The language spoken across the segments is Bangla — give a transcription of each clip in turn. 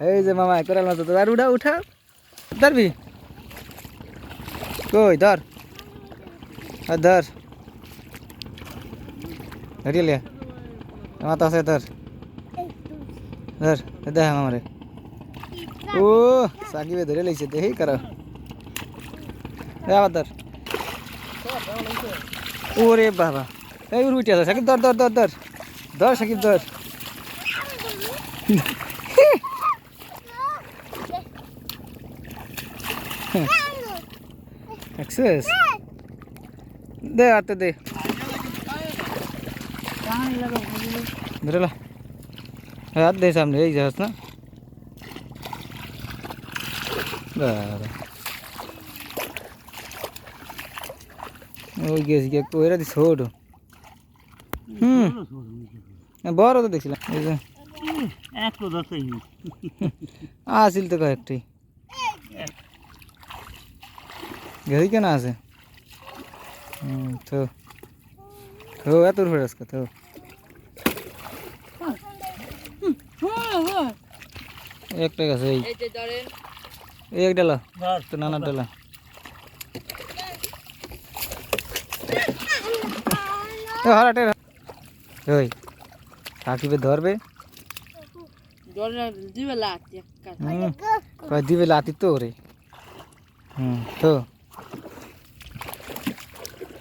এই যে মামা, কোরাল মাছ আর উঠা উঠা। ধরবি? কই, ধর। ধর। ধরিয়ে মাথা আছে, ধর। ধর দেখ আমারে ও, সাকিবে ধরে লইছে, দেখি কর। আবার ধর। ওরে বাবা। এই উঠে আছে, সাকিব, ধর ধর ধর ধর। ধর, সাকিব, ধর। এক্সেস দে আতে দে ধরে লা হাত দে সামনে এই যাস না বাবা ওই গেছি কি একটু এরা দি ছোট হুম বড় তো দেখছিলাম এই যে একটু ধরতেই আসিল তো কয়েকটি গেছি কেন আছে হুম তো তো এত উঠে আজকে তো একটা গেছে এই এই এক ডালা ধর তো নানা ডালা এ হরাটে ওই সাকিবে ধরবে হুম কয় দিবে লাতি তো রে হুম তো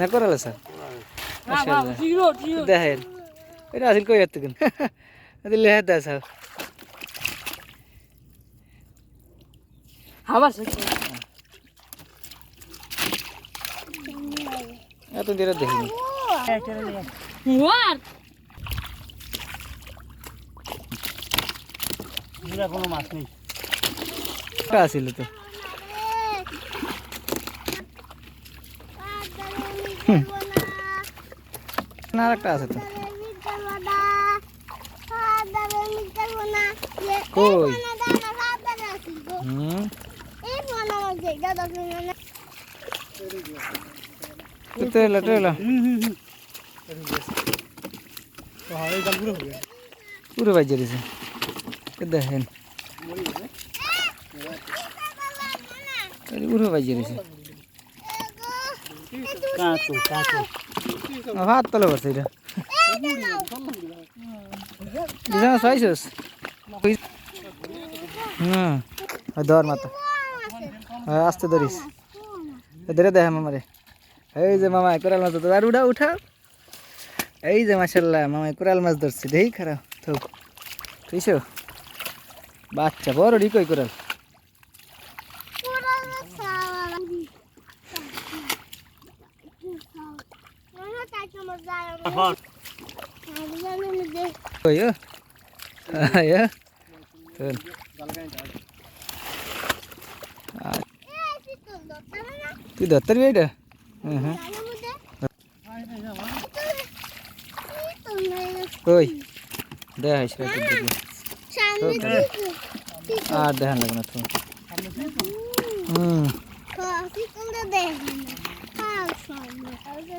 না করালে স্যার। দেখেন। এটা আসিল কই যাচ্ছে কেন এটা লেহে দেয় স্যার। এত দিয়ে দেখিনি কোনো মাছ নেই। আসিল তো। না আর একটা আছে তো। কই? হুম। তো এলা তো এলা পুরো বাজে দিছে দেখেন। পুরো বাজে দিছে। কাঁচু কাঁচু হাত তলে করছে এটা বিছানা চাইছিস হুম ধর হ্যাঁ আসতে ধরিস ধরে দেখ মামারে এই যে মামা কোরাল মাছ ধরতে আর উঠা উঠা এই যে মাসাল্লাহ মামা কোরাল মাছ ধরছে দেখি খারাপ তো বুঝছ বাচ্চা বড় ডিকই কোরাল হট কই ও আয় চল তুই ধরতে পারবি এটা হুম হুম কই দেখ সেটা আর দেখান লাগবে না তুমি হুম দেখেন